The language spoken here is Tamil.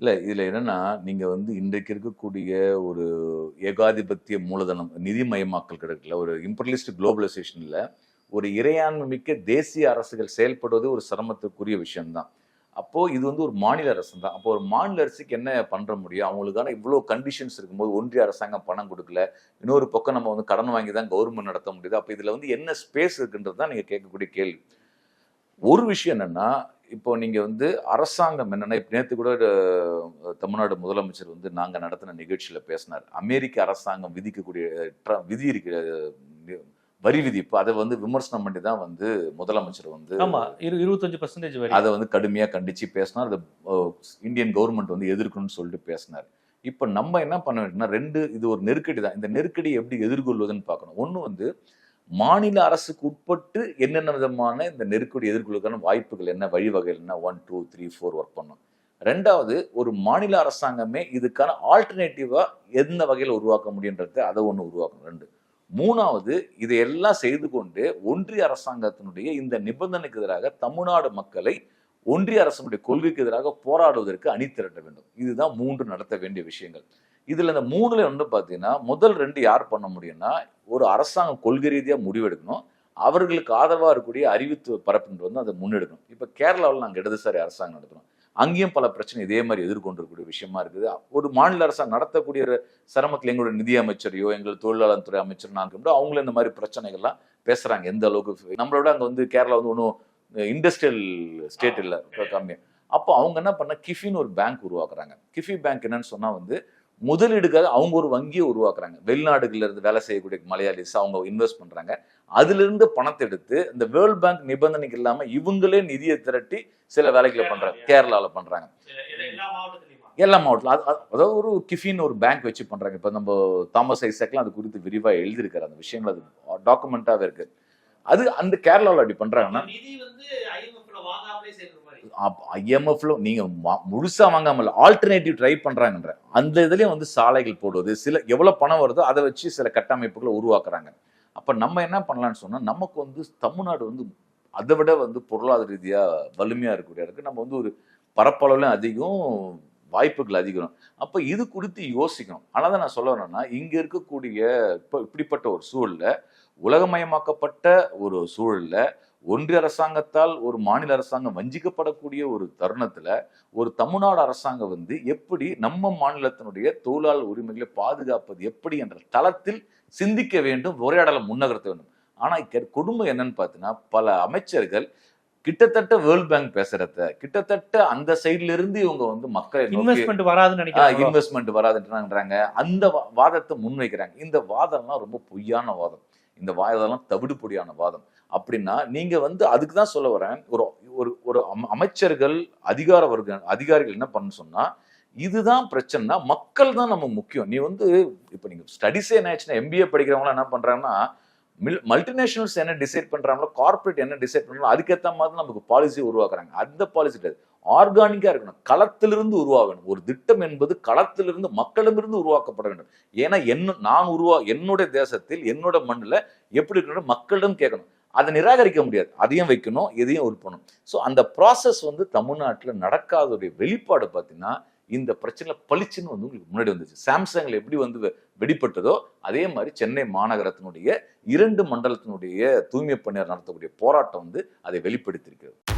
இல்லை இதில் என்னன்னா நீங்கள் வந்து இன்றைக்கு இருக்கக்கூடிய ஒரு ஏகாதிபத்திய மூலதனம் நிதிமயமாக்கல் கிடைக்கல ஒரு இம்பர்லிஸ்ட் குளோபலைசேஷனில் ஒரு இறையாண்மை மிக்க தேசிய அரசுகள் செயல்படுவது ஒரு சிரமத்துக்குரிய விஷயம்தான். அப்போது இது வந்து ஒரு மாநில அரசு தான் அப்போ ஒரு மாநில அரசுக்கு என்ன பண்ணுற முடியும்? அவங்களுக்கான இவ்வளோ கண்டிஷன்ஸ் இருக்கும்போது ஒன்றிய அரசாங்கம் பணம் கொடுக்கல. இன்னொரு பக்கம் நம்ம வந்து கடன் வாங்கி தான் கவர்மெண்ட் நடத்த முடியுது. அப்போ இதில் வந்து என்ன ஸ்பேஸ் இருக்குன்றது தான் நீங்கள் கேட்கக்கூடிய கேள்வி. ஒரு விஷயம் என்னன்னா இப்போ நீங்க வந்து அரசாங்கம் என்னன்னா இப்ப நேத்து கூட தமிழ்நாடு முதலமைச்சர் வந்து நாங்க நடத்தின நிகழ்ச்சியில பேசினார். அமெரிக்க அரசாங்கம் விதிக்கக்கூடிய விதி இருக்கிற வரி விதிப்பு. அதை வந்து விமர்சனம் பண்ணி தான் வந்து முதலமைச்சர் வந்து இருபத்தஞ்சு பர்சன்டேஜ் அதை வந்து கடுமையா கண்டிச்சு பேசினார். அதை இந்தியன் கவர்மெண்ட் வந்து எதிர்க்கணும்னு சொல்லிட்டு பேசினார். இப்ப நம்ம என்ன பண்ண வேண்டியதுன்னா ரெண்டு இது ஒரு நெருக்கடி தான். இந்த நெருக்கடி எப்படி எதிர்கொள்வதுன்னு பார்க்கணும். ஒண்ணு வந்து மாநில அரசுக்கு உட்பட்டு என்னென்ன விதமான இந்த நெருக்கடி எதிர்கொள்வதற்கான வாய்ப்புகள் என்ன வழிவகைகள் என்ன? One two three four work பண்ணும் ரெண்டாவது ஒரு மாநில அரசாங்கமே இதுக்கான ஆல்டர்னேட்டிவா எந்த வகையில் உருவாக்க முடியுன்றதை அதை ஒன்று உருவாக்கணும். ரெண்டு. மூணாவது இதையெல்லாம் செய்து கொண்டு ஒன்றிய அரசாங்கத்தினுடைய இந்த நிபந்தனைக்கு எதிராக தமிழ்நாடு மக்களை ஒன்றிய அரசனுடைய கொள்கைக்கு எதிராக போராடுவதற்கு அணி திரட்ட வேண்டும். இதுதான் மூன்று நடத்த வேண்டிய விஷயங்கள். இதில் இந்த மூணுல வந்து பார்த்தீங்கன்னா முதல் ரெண்டு யார் பண்ண முடியும்னா ஒரு அரசாங்கம் கொள்கை ரீதியாக முடிவெடுக்கணும். அவர்களுக்கு ஆதரவாக இருக்கக்கூடிய அறிவித்து பரப்புன்றது வந்து அதை முன்னெடுக்கணும். இப்போ கேரளாவில் நாங்கள் இடதுசாரி அரசாங்கம் நடத்துகிறோம் அங்கேயும் பல பிரச்சனை இதே மாதிரி எதிர்கொண்டிருக்கக்கூடிய விஷயமா இருக்குது. ஒரு மாநில அரசாங்கம் நடத்தக்கூடிய சிரமத்தில் எங்களோட நிதி அமைச்சரையோ எங்கள் தொழிலாளர் துறை அமைச்சர் நாங்கள் அவங்களும் இந்த மாதிரி பிரச்சனைகள்லாம் பேசுகிறாங்க எந்த அளவுக்கு நம்மளோட அங்கே வந்து கேரளா வந்து ஒன்றும் இண்டஸ்ட்ரியல் ஸ்டேட் இல்லை கம்மியாக அப்போ அவங்க என்ன பண்ண கிஃபின்னு ஒரு பேங்க் உருவாக்குறாங்க. கிஃபி பேங்க் என்னன்னு சொன்னால் வந்து முதலீடுக்காக அவங்க ஒரு வங்கியை உருவாக்குறாங்க. வெளிநாடுகள்ல இருந்து வேலை செய்யக்கூடிய மலையாளிஸ் அவங்க இன்வெஸ்ட் பண்றாங்க. அதுல இருந்து பணத்தை எடுத்து இந்த வேர்ல்ட் பேங்க் நிபந்தனைக்கு இல்லாம இவங்களே நிதியை திரட்டி சில வேலைகளை பண்றாங்க. கேரளால பண்றாங்க. எல்லா மாவட்டத்தில். அது அது- அதாவது ஒரு கிஃபின்னு ஒரு பேங்க் வச்சு பண்றாங்க. இப்போ நம்ம தாமஸ் ஐசக்லாம் அது குறித்து விரிவா எழுதியிருக்காரு. அந்த விஷயங்கள் அது டாக்குமெண்டாவே இருக்கு. அது அந்த கேரளாவில் அப்படி பண்றாங்கன்னா நிதி வந்து ஐஎம்எஃப்ல வாங்காமலே சேர்க்கிற மாதிரி ஐஎம்எஃப்ல நீங்க முழுசாக முழுசா வாங்காமல் ஆல்டர்னேட்டிவ் ட்ரை பண்றாங்கன்ற. அந்த இதுலயும் வந்து சாலைகள் போடுவது சில எவ்வளவு பணம் வருதோ அதை வச்சு சில கட்டமைப்புகளை உருவாக்குறாங்க. அப்ப நம்ம என்ன பண்ணலாம்னு சொன்னா நமக்கு வந்து தமிழ்நாடு வந்து அதை விட வந்து பொருளாதார ரீதியா வலிமையா இருக்கக்கூடிய இருக்கு நம்ம வந்து ஒரு பரப்பளவுலையும் அதிகம் வாய்ப்புகள் அதிகம் அப்ப இது குறித்து யோசிக்கணும். ஆனால் தான் நான் சொல்ல வரேன்னா இங்க இருக்கக்கூடிய இப்போ இப்படிப்பட்ட ஒரு சூழல்ல உலகமயமாக்கப்பட்ட ஒரு சூழல்ல ஒன்றிய அரசாங்கத்தால் ஒரு மாநில அரசாங்கம் வஞ்சிக்கப்படக்கூடிய ஒரு தருணத்துல ஒரு தமிழ்நாடு அரசாங்கம் வந்து எப்படி நம்ம மாநிலத்தினுடைய தொழிலாளர் உரிமைகளை பாதுகாப்பது எப்படி என்ற தளத்தில் சிந்திக்க வேண்டும் உரையாடலை முன்னகர்த்த வேண்டும். ஆனா கொடுமை என்னன்னு பார்த்தீங்கன்னா பல அமைச்சர்கள் கிட்டத்தட்ட வேர்ல்ட் பேங்க் பேசுறத கிட்டத்தட்ட அந்த சைடுல இருந்து இவங்க வந்து மக்களை இன்வெஸ்ட்மெண்ட் வராதுன்னு நினைக்கிறேன் இன்வெஸ்ட்மெண்ட் வராதுன்றாங்க அந்த வாதத்தை முன்வைக்கிறாங்க. இந்த வாதம்லாம் ரொம்ப பொய்யான வாதம். இந்த வாதம்லாம் தவிடுபொடியான வாதம். அப்படின்னா நீங்க வந்து அதுக்கு தான் சொல்ல வரேன். ஒரு ஒரு ஒரு அமைச்சர்கள் அதிகார வர்க்க அதிகாரிகள் என்ன பண்ண சொன்னா இதுதான் பிரச்சனைனா மக்கள் தான் நம்ம முக்கியம். நீ வந்து இப்போ நீங்க ஸ்டடிஸே என்ன ஆச்சுன்னா எம்பிஏ படிக்கிறவங்களாம் என்ன பண்றாங்கன்னா மல்டிநேஷனல்ஸ் என்ன டிசைட் பண்றாங்களோ கார்ப்பரேட் என்ன டிசைட் பண்றாங்களோ அதுக்கேற்ற மாதிரி நமக்கு பாலிசி உருவாக்குறாங்க. அந்த பாலிசி கிடையாது. ஆர்கானிக்காக இருக்கணும். களத்திலிருந்து உருவாகணும். ஒரு திட்டம் என்பது களத்திலிருந்து மக்களிடமிருந்து உருவாக்கப்பட வேண்டும் ஏன்னா என்ன நான் உருவா என்னுடைய தேசத்தில் என்னோட மண்ணில் எப்படி இருக்கணும் மக்களிடம் கேட்கணும். அதை நிராகரிக்க முடியாது. அதையும் வைக்கணும் எதையும் உருப்பணும் ஸோ அந்த ப்ராசஸ் வந்து தமிழ்நாட்டில் நடக்காததுடைய வெளிப்பாடு பார்த்தீங்கன்னா இந்த பிரச்சனை பளிச்சுன்னு வந்து உங்களுக்கு முன்னாடி வந்துச்சு. சாம்சங்கில் எப்படி வந்து வெளிப்பட்டதோ வெடிப்பட்டதோ அதே மாதிரி சென்னை மாநகரத்தினுடைய இரண்டு மண்டலத்தினுடைய தூய்மை பணியார் நடத்தக்கூடிய போராட்டம் வந்து அதை வெளிப்படுத்தியிருக்கிறது.